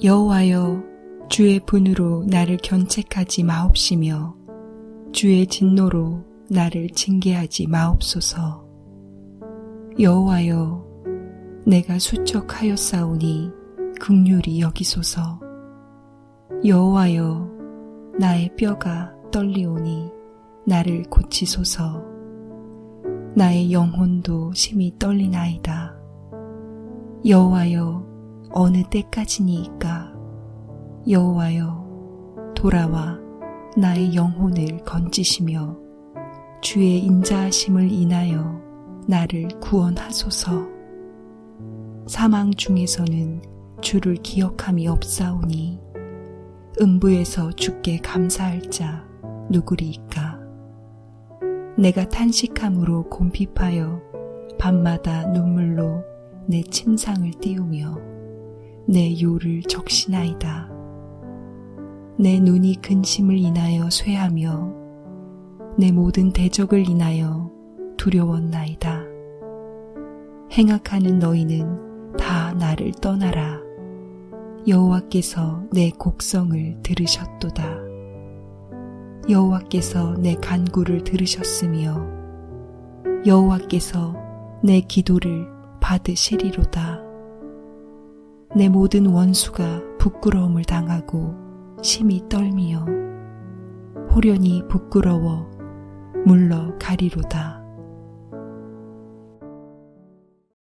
여호와여 주의 분으로 나를 견책하지 마옵시며 주의 진노로 나를 징계하지 마옵소서. 여호와여 내가 수척하였사오니 극률이 여기소서. 여호와여 나의 뼈가 떨리오니 나를 고치소서. 나의 영혼도 심히 떨리나이다. 여호와여 어느 때까지니이까 여호와여 돌아와 나의 영혼을 건지시며 주의 인자하심을 인하여 나를 구원하소서. 사망 중에서는 주를 기억함이 없사오니 음부에서 주께 감사할 자 누구리이까? 내가 탄식함으로 곰핍하여 밤마다 눈물로 내 침상을 띄우며 내 요를 적시나이다. 내 눈이 근심을 인하여 쇠하며 내 모든 대적을 인하여 두려웠나이다. 행악하는 너희는 다 나를 떠나라. 여호와께서 내 곡성을 들으셨도다. 여호와께서 내 간구를 들으셨으며 여호와께서 내 기도를 받으시리로다. 내 모든 원수가 부끄러움을 당하고 심히 떨미어 호련히 부끄러워 물러 가리로다.